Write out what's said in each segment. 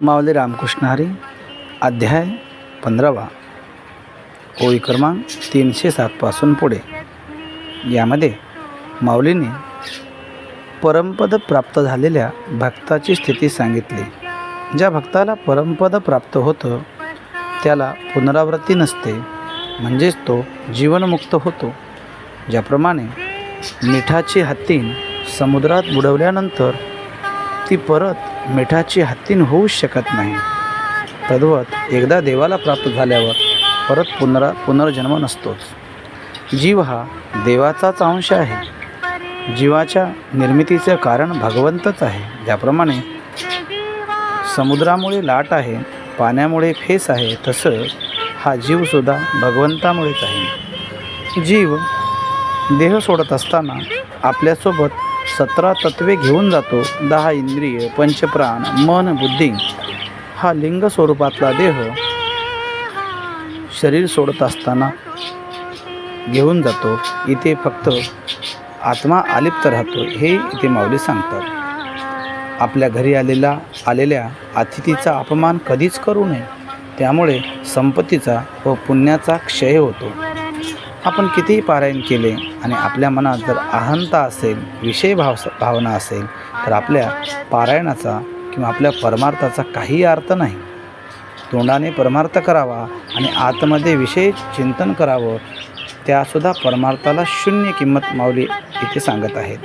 माऊली रामकृष्ण हरी अध्याय पंधरावा. ओळी क्रमांक तीनशे सातपासून पुढे. यामध्ये माऊलीने परमपद प्राप्त झालेल्या भक्ताची स्थिती सांगितली. ज्या भक्ताला परमपद प्राप्त होतं त्याला पुनरावृत्ती नसते म्हणजेच तो जीवनमुक्त होतो. ज्याप्रमाणे मिठाची हत्तीन समुद्रात बुडवल्यानंतर ती परत मिठाची हत्तीन होऊच शकत नाही. तद्वत एकदा देवाला प्राप्त झाल्यावर परत पुनरा पुनर्जन्म नसतोच. जीव हा देवाचाच अंश आहे. जीवाच्या निर्मितीचं कारण भगवंतच आहे. ज्याप्रमाणे समुद्रामुळे लाट आहे पाण्यामुळे फेस आहे तसं हा जीवसुद्धा भगवंतामुळेच आहे. जीव देह सोडत असताना आपल्यासोबत सतरा तत्वे घेऊन जातो. दहा इंद्रिय पंचप्राण मन बुद्धी. हा लिंग स्वरूपातला देह शरीर सोडत असताना घेऊन जातो. इथे फक्त आत्मा आलिप्त राहतो हे इथे माऊली सांगतात. आपल्या घरी आलेला आलेल्या अतिथीचा अपमान कधीच करू नये. त्यामुळे संपत्तीचा व पुण्याचा क्षय होतो. आपण कितीही पारायण केले आणि आपल्या मनात जर अहंता असेल विषय भाव भावना असेल तर आपल्या पारायणाचा किंवा आपल्या परमार्थाचा काही अर्थ नाही. तोंडाने परमार्थ करावा आणि आतमध्ये विषय चिंतन करावं त्यासुद्धा परमार्थाला शून्य किंमत माऊली इथे सांगत आहेत.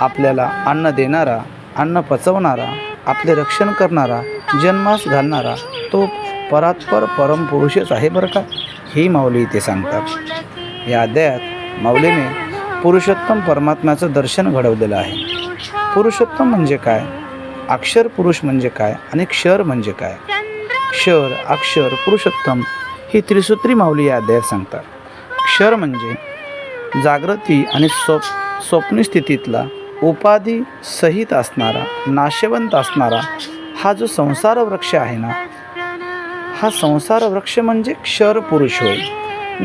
आपल्याला अन्न देणारा अन्न पचवणारा आपले रक्षण करणारा जन्मास घालणारा तो परात्पर परमपुरुषच आहे बरं का? ही माऊली इथे सांगतात. या अध्यायात माऊलीने पुरुषोत्तम परमात्म्याचं दर्शन घडवलेलं आहे. पुरुषोत्तम म्हणजे काय? अक्षर पुरुष म्हणजे काय? आणि क्षर म्हणजे काय? क्षर अक्षर पुरुषोत्तम ही त्रिसूत्री माऊली या अध्यायात सांगतात. क्षर म्हणजे जागृती आणि स्वप् स्वप्नी स्थितीतला उपाधी सहित असणारा नाशवंत असणारा हा जो संसार वृक्ष आहे ना हा संसार वृक्ष म्हणजे क्षर पुरुष होय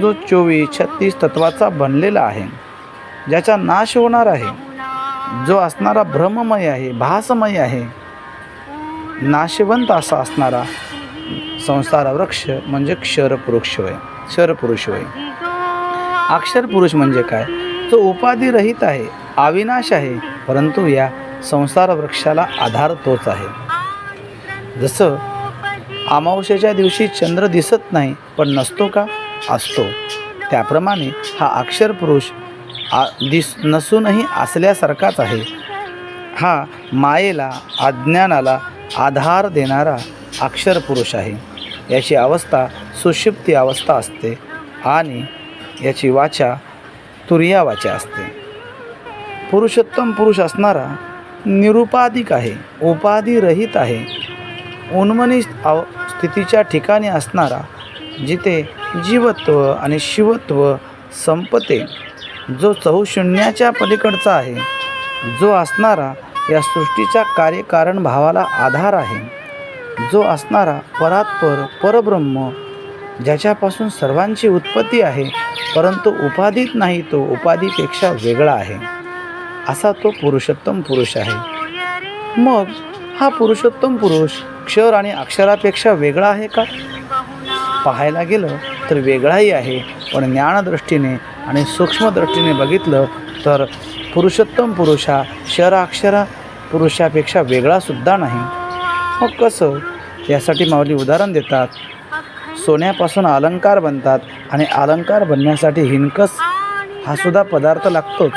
जो चोवीस छत्तीस तत्वाचा बनलेला आहे ज्याचा नाश होणार आहे. जो असणारा भ्रममय आहे भासमय आहे नाशवंत असा असणारा संसार वृक्ष म्हणजे क्षरपुरुष होय क्षरपुरुष होय. अक्षर पुरुष म्हणजे काय? तो उपाधिरहित आहे अविनाश आहे परंतु या संसार वृक्षाला आधार तोच आहे. जसं अमावस्येच्या दिवशी चंद्र दिसत नाही पण नसतो का? असतो. त्याप्रमाणे हा अक्षर पुरुष आ दिस नसूनही असल्यासारखाच आहे. हा मायेला अज्ञानाला आधार देणारा अक्षर पुरुष आहे. याची अवस्था सुषुप्ती अवस्था असते आणि याची वाचा तुर्या वाचा असते. पुरुषोत्तम पुरुष असणारा निरुपाधिक आहे उपाधिरहित आहे. उन्मनी अव स्थितीच्या ठिकाणी असणारा जिथे जीवत्व आणि शिवत्व संपते जो चौशून्याच्या पलीकडचा आहे जो असणारा या सृष्टीच्या कार्यकारण भावाला आधार आहे जो असणारा परात्पर परब्रह्म ज्याच्यापासून सर्वांची उत्पत्ती आहे परंतु उपाधीत नाही तो उपाधीपेक्षा वेगळा आहे. असा तो पुरुषोत्तम पुरुष आहे. मग हा पुरुषोत्तम पुरुष क्षर आणि अक्षरापेक्षा वेगळा आहे का? पाहायला गेलं तर वेगळाही आहे. पण ज्ञानदृष्टीने आणि सूक्ष्मदृष्टीने बघितलं तर पुरुषोत्तम पुरुष हा क्षर अक्षरा पुरुषापेक्षा वेगळासुद्धा नाही. मग कसं? यासाठी माऊली उदाहरण देतात. सोन्यापासून अलंकार बनतात आणि अलंकार बनण्यासाठी हिणकस हा सुद्धा पदार्थ लागतोच.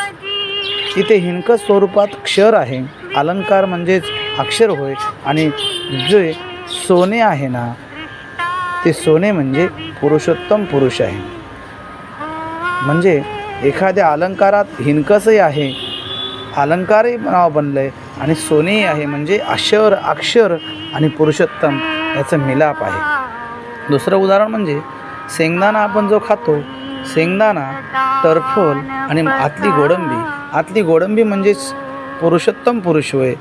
इथे हिणकस स्वरूपात क्षर आहे. अलंकार म्हणजेच अक्षर होय आणि जे सोने आहे ना ते सोने म्हणजे पुरुषोत्तम पुरुष आहे. म्हणजे एखाद्या अलंकारात हिनकसही आहे अलंकारही नाव बनलं आहे आणि सोनेही आहे म्हणजे अक्षर अक्षर आणि पुरुषोत्तम याचं मिलाप आहे. दुसरं उदाहरण म्हणजे शेंगदाणा आपण जो खातो शेंगदाणा टरफल आणि आतली गोडंबी. आतली गोडंबी म्हणजेच पुरुषोत्तम पुरुष होय.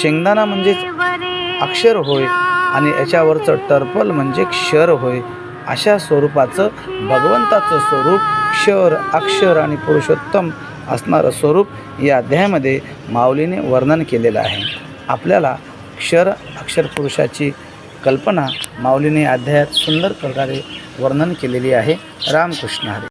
शेंगदाणा म्हणजेच अक्षर होय आणि याच्यावरचं टर्पल म्हणजे क्षर होय. अशा स्वरूपाचं भगवंताचं स्वरूप क्षर अक्षर आणि पुरुषोत्तम असणारं स्वरूप या अध्यायामध्ये माऊलीने वर्णन केलेलं आहे. आपल्याला क्षर अक्षर पुरुषाची कल्पना माऊलीने अध्यायात सुंदर प्रकारे वर्णन केलेली आहे. रामकृष्ण हरी.